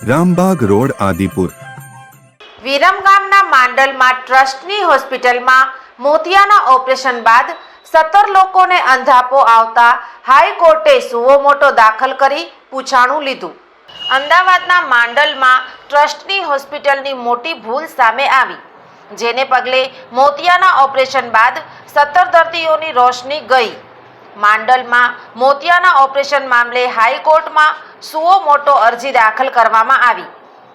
Rambag road, Adipur. Viram માંડલમાં ટ્રસ્ટની હોસ્પિટલમાં મોતિયાના operation બાદ સત્તર લોકોને અંધાપો આવતા હાઈકોર્ટે સુવો મોટો દાખલ કરી પૂછાણું લીધું. અમદાવાદના માંડલમાં ટ્રસ્ટની હોસ્પિટલની મોટી ભૂલ સામે આવી, જેને પગલે મોતિયાના ઓપરેશન બાદ સત્તર દર્દીઓની રોશની ગઈ. માંડલમાં મોતિયાના ઓપરેશન મામલે હાઈકોર્ટમાં સુઓ મોટો અરજી દાખલ કરવામાં આવી.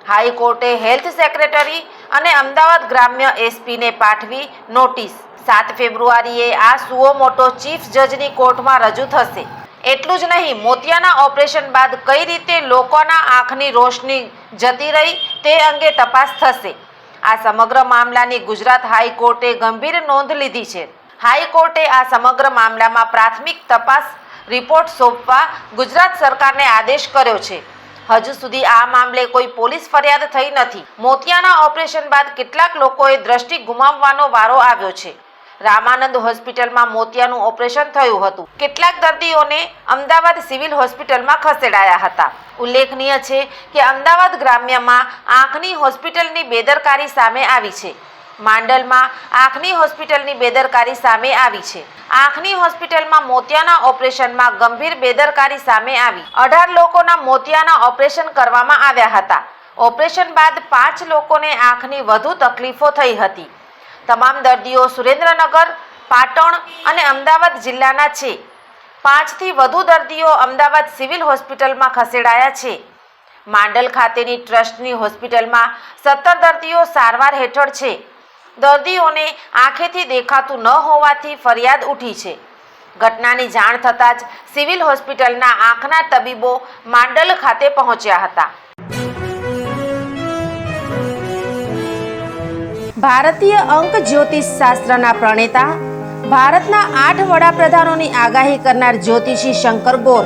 હાઈકોર્ટે હેલ્થ સેક્રેટરી અને અમદાવાદ ગ્રામ્ય એસપીને પાઠવી નોટિસ. સાત ફેબ્રુઆરીએ આ સુઓ મોટો ચીફ જજની કોર્ટમાં રજૂ થશે. એટલું જ નહીં, મોતિયાના ઓપરેશન બાદ કઈ રીતે લોકોના આંખની રોશની જતી રહી તે અંગે તપાસ થશે. આ સમગ્ર મામલાની ગુજરાત હાઈકોર્ટે ગંભીર નોંધ લીધી છે. હાઈકોર્ટે આ સમગ્ર મામલામાં પ્રાથમિક તપાસ રિપોર્ટ સોંપવા ગુજરાત સરકારને આદેશ કર્યો છે. હજુ સુધી આ મામલે કોઈ પોલીસ ફરિયાદ થઈ નથી. મોતિયાના ઓપરેશન બાદ કેટલાક લોકોએ દ્રષ્ટિ ગુમાવવાનો વારો આવ્યો છે. રામાનંદ હોસ્પિટલમાં મોતિયાનું ઓપરેશન થયું હતું. કેટલાક દર્દીઓને અમદાવાદ સિવિલ હોસ્પિટલમાં ખસેડાયા હતા. ઉલ્લેખનીય છે કે અમદાવાદ ગ્રામ્યમાં આંખની હોસ્પિટલની બેદરકારી સામે આવી છે. માંડલમાં આંખની હોસ્પિટલની બેદરકારી સામે આવી છે. આંખની હોસ્પિટલમાં મોતિયાના ઓપરેશનમાં ગંભીર બેદરકારી સામે આવી. અઢાર લોકોના મોતિયાના ઓપરેશન કરવામાં આવ્યા હતા. ઓપરેશન બાદ પાંચ લોકોને આંખની વધુ તકલીફો થઈ હતી. તમામ દર્દીઓ સુરેન્દ્રનગર, પાટણ અને અમદાવાદ જિલ્લાના છે. પાંચથી વધુ દર્દીઓ અમદાવાદ સિવિલ હોસ્પિટલમાં ખસેડાયા છે. માંડલ ખાતેની ટ્રસ્ટની હોસ્પિટલમાં સત્તર દર્દીઓ સારવાર હેઠળ છે. દર્દીઓને આંખેથી દેખાતું ન હોવાથી ફરિયાદ ઉઠી છે. ઘટનાની જાણ થતાં જ સિવિલ હોસ્પિટલના આંખના તબીબો માંડલ ખાતે પહોંચ્યા હતા. ભારતીય અંક જ્યોતિષ શાસ્ત્રના પ્રણેતા, ભારતના આઠ વડાપ્રધાનોની આગાહી કરનાર જ્યોતિષી શંકર ગોર